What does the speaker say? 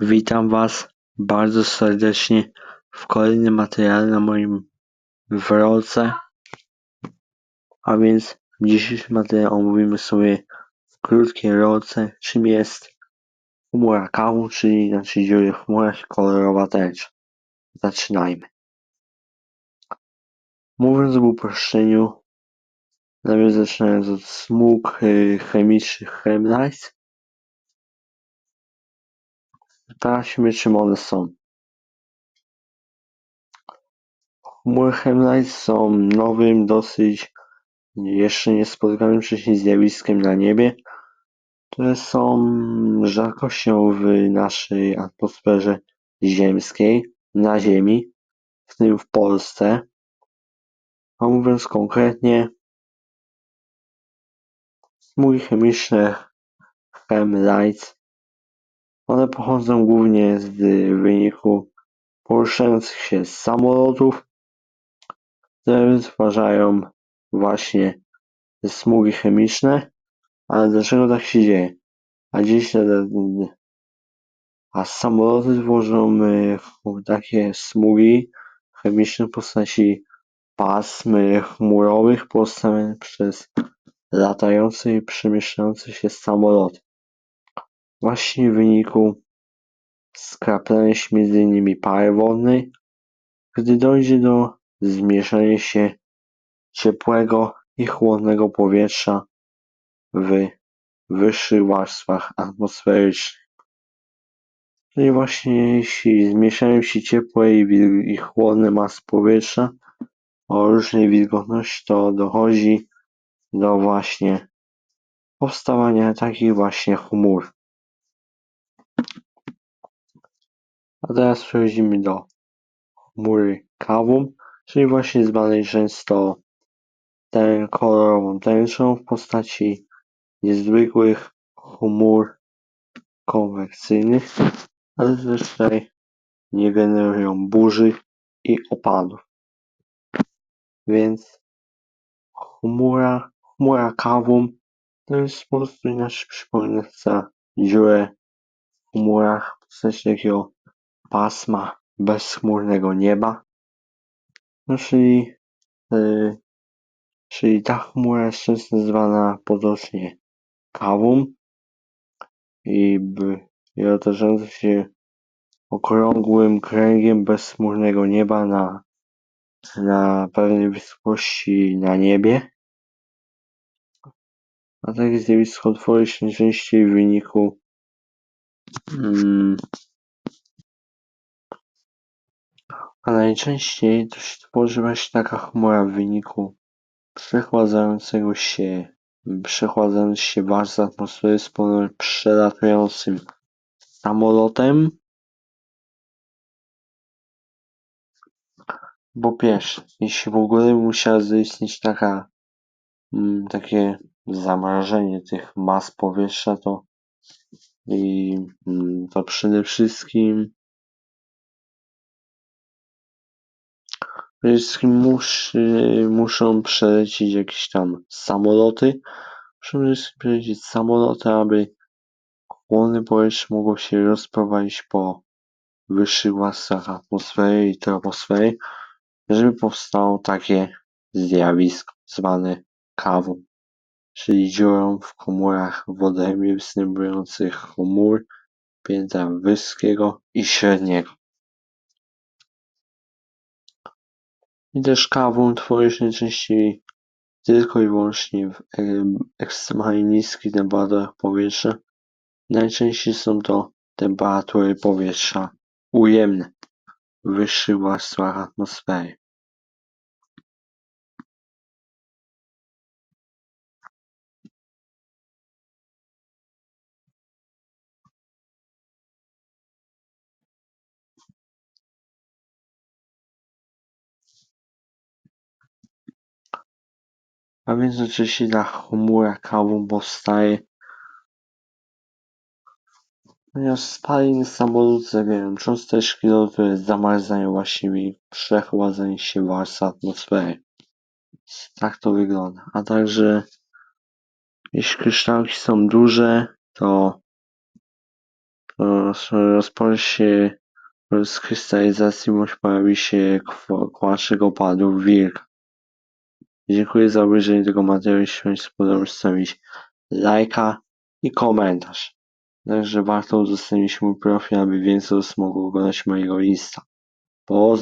Witam Was bardzo serdecznie w kolejnym materiale na moim wroce. A więc w dzisiejszym materiale omówimy sobie w krótkiej roce, czym jest chmura kału, czyli inaczej dziury w chmurach kolorowa tęcza. Zaczynajmy. Mówiąc w uproszczeniu, najpierw zaczynając od smug y, chemicznych Chemlights, Sprawdźmy czym one są. Chmury Hemlight są nowym, dosyć jeszcze niespotkanym wcześniej zjawiskiem na niebie, które są rzadkością w naszej atmosferze ziemskiej, na Ziemi, w tym w Polsce. A mówiąc konkretnie, chmury chemiczne Hemlights one pochodzą głównie z wyniku poruszających się samolotów, które wytwarzają właśnie smugi chemiczne. Ale dlaczego tak się dzieje? A dziś a samoloty tworzą e, takie smugi chemiczne w postaci pasm chmurowych powstałe przez latające i przemieszczające się samoloty. Właśnie w wyniku się między nimi pary wodnej, gdy dojdzie do zmieszania się ciepłego i chłodnego powietrza w wyższych warstwach atmosferycznych. Czyli właśnie jeśli zmieszają się ciepłe i chłodne masy powietrza o różnej wilgotności, to dochodzi do właśnie powstawania takich właśnie chmur. A teraz przechodzimy do chmury kawum, czyli właśnie zwanej często tę kolorową tęczą w postaci niezwykłych chmur konwekcyjnych, ale zazwyczaj nie generują burzy i opadów. Więc chmura, chmura kawum to jest po prostu inaczej przypominająca dziurę w chmurach w postaci takiego pasma bezchmurnego nieba. No czyli, yy, czyli ta chmura jest często nazywana potocznie kawum i, i otaczająca się okrągłym kręgiem bezchmurnego nieba na, na pewnej wysokości na niebie. A takie zjawisko tworzy się najczęściej w wyniku mm, a najczęściej to się taka chmura w wyniku przechładzającego się przechładzając się warstw atmosfery z przelatującym samolotem. Po pierwsze, jeśli w ogóle musiała zaistnieć taka, mm, takie zamrażenie tych mas powietrza, to i mm, to przede wszystkim przede wszystkim muszy, muszą przelecieć jakieś tam samoloty. Wszystkim przelecieć samoloty, aby chłodne powietrze mogło się rozprowadzić po wyższych warstwach atmosfery i troposfery żeby powstało takie zjawisko zwane kawą, czyli dziurą w komórach wodorem występujących chmur piętra wyskiego i średniego. I też kawą tworzy się najczęściej tylko i wyłącznie w ekstremalnie niskich temperaturach powietrza. Najczęściej są to temperatury powietrza ujemne wyższych warstwach atmosfery A więc oczywiście chmura kawą powstaje Ponieważ spaliny samolotów zawierają cząsteczki lodu, które zamarzają właściwie przechładzanie się warstw atmosfery. Tak to wygląda. A także jeśli kryształki są duże, to roz- rozporze się z krystalizacji bądź pojawi się kłaszek opadów wilk. Dziękuję za obejrzenie tego materiału. Jeśli Wam się spodobał, zostawić lajka i komentarz. Także warto udostępnić mój profil, aby więcej osób mogło oglądać mojego lista. Pozdro!